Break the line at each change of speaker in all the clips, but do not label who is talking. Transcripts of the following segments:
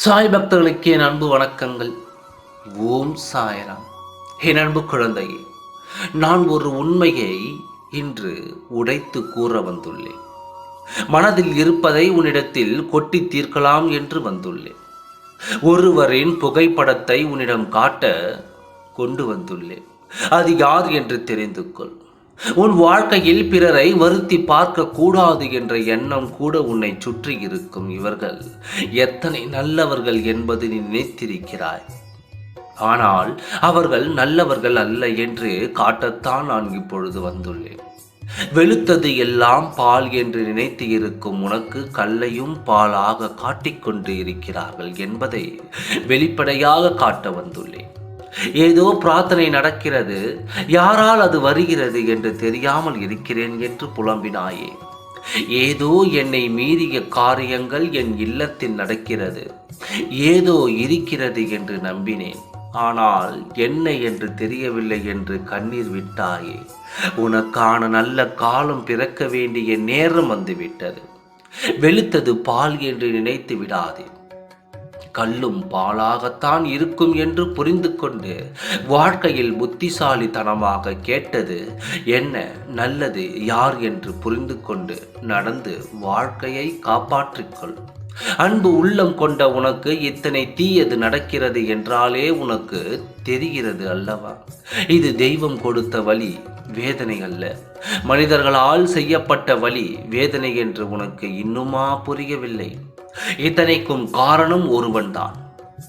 சாய் பக்தர்களுக்கு என் அன்பு வணக்கங்கள். ஓம் சாயராம். என் அன்பு குழந்தையே நான் ஒரு உண்மையை இன்று உடைத்து கூற வந்துள்ளேன். மனதில் இருப்பதை உன்னிடத்தில் கொட்டி தீர்க்கலாம் என்று வந்துள்ளேன். ஒருவரின் புகைப்படத்தை உன்னிடம் காட்ட கொண்டு வந்துள்ளேன். அது யார் என்று தெரிந்து கொள். உன் வாழ்க்கையில் பிறரை வருத்தி பார்க்க கூடாது என்ற எண்ணம் கூட உன்னை சுற்றி இருக்கும் இவர்கள். எத்தனை நல்லவர்கள் என்பது நீ நினைத்திருக்கிறாய். ஆனால் அவர்கள் நல்லவர்கள் அல்ல என்று காட்டத்தான் நான் இப்பொழுது வந்துள்ளேன். வெளுத்தது எல்லாம் பால் என்று நினைத்து இருக்கும் உனக்கு கல்லையும் பாலாக காட்டிக்கொண்டு இருக்கிறார்கள் என்பதை வெளிப்படையாக காட்ட வந்துள்ளேன். ஏதோ பிரார்த்தனை நடக்கிறது. யாரால் அது வருகிறது என்று தெரியாமல் இருக்கிறேன் என்று புலம்பினாயே. ஏதோ என்னை மீறிய காரியங்கள் என் இல்லத்தில் நடக்கிறது. ஏதோ இருக்கிறது என்று நம்பினேன். ஆனால் என்ன என்று தெரியவில்லை என்று கண்ணீர் விட்டாயே. உனக்கான நல்ல காலம் பிறக்க வேண்டிய நேரம் வந்துவிட்டது. வெளுத்தது பால் என்று நினைத்து விடாதே. கல்லும் பாலாகத்தான் இருக்கும் என்று புரிந்து கொண்டு வாழ்க்கையில் புத்திசாலித்தனமாக கேட்டது என்ன நல்லது யார் என்று புரிந்து கொண்டு நடந்து வாழ்க்கையை காப்பாற்றிக்கொள். அன்பு உள்ளம் கொண்ட உனக்கு இத்தனை தீயது நடக்கிறது என்றாலே உனக்கு தெரிகிறது அல்லவா? இது தெய்வம் கொடுத்த வழி வேதனை அல்ல. மனிதர்களால் செய்யப்பட்ட வழி வேதனை என்று உனக்கு இன்னுமா புரியவில்லை. இத்தனைக்கும் காரணம் ஒருவன்தான்.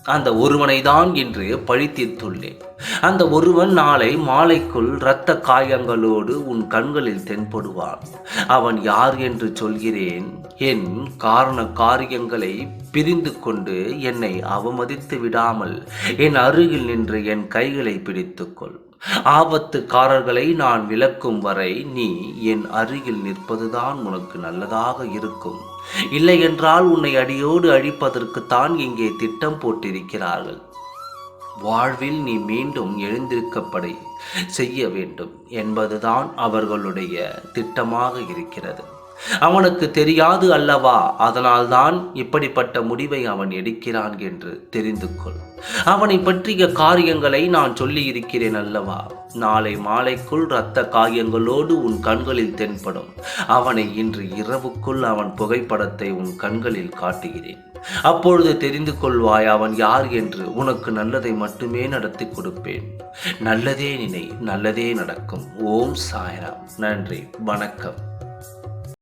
அந்த ஒருவனை தான் என்று பழித்தீர்த்துள்ளேன். அந்த ஒருவன் நாளை மாலைக்குள் இரத்த காயங்களோடு உன் கண்களில் தென்படுவான். அவன் யார் என்று சொல்கிறேன். என் காரண காரியங்களை பிரிந்து கொண்டு என்னை அவமதித்து விடாமல் என் அருகில் நின்று என் கைகளை பிடித்துக்கொள். ஆபத்துக்காரர்களை நான் விளக்கும் வரை நீ என் அருகில் நிற்பதுதான் உனக்கு நல்லதாக இருக்கும். இல்லையென்றால் உன்னை அடியோடு அழிப்பதற்குத்தான் இங்கே திட்டம் போட்டிருக்கிறார்கள். வாழ்வில் நீ மீண்டும் எழுந்திருக்கப்படை செய்ய வேண்டும் என்பதுதான் அவர்களுடைய திட்டமாக இருக்கிறது. அவனுக்கு தெரியாது அல்லவா? அதனால்தான் இப்படிப்பட்ட முடிவை அவன் எடுக்கிறான் என்று தெரிந்து கொள். அவனை பற்றிய காரியங்களை நான் சொல்லி இருக்கிறேன் அல்லவா? நாளை மாலைக்குள் இரத்த காயங்களோடு உன் கண்களில் தென்படும். அவனை இன்று இரவுக்குள் அவன் புகைப்படத்தை உன் கண்களில் காட்டுகிறேன். அப்பொழுது தெரிந்து கொள்வாய் அவன் யார் என்று உனக்கு நல்லதை மட்டுமே நடத்தி கொடுப்பேன். நல்லதே நினை நல்லதே நடக்கும். ஓம் சாய்ராம். நன்றி வணக்கம்.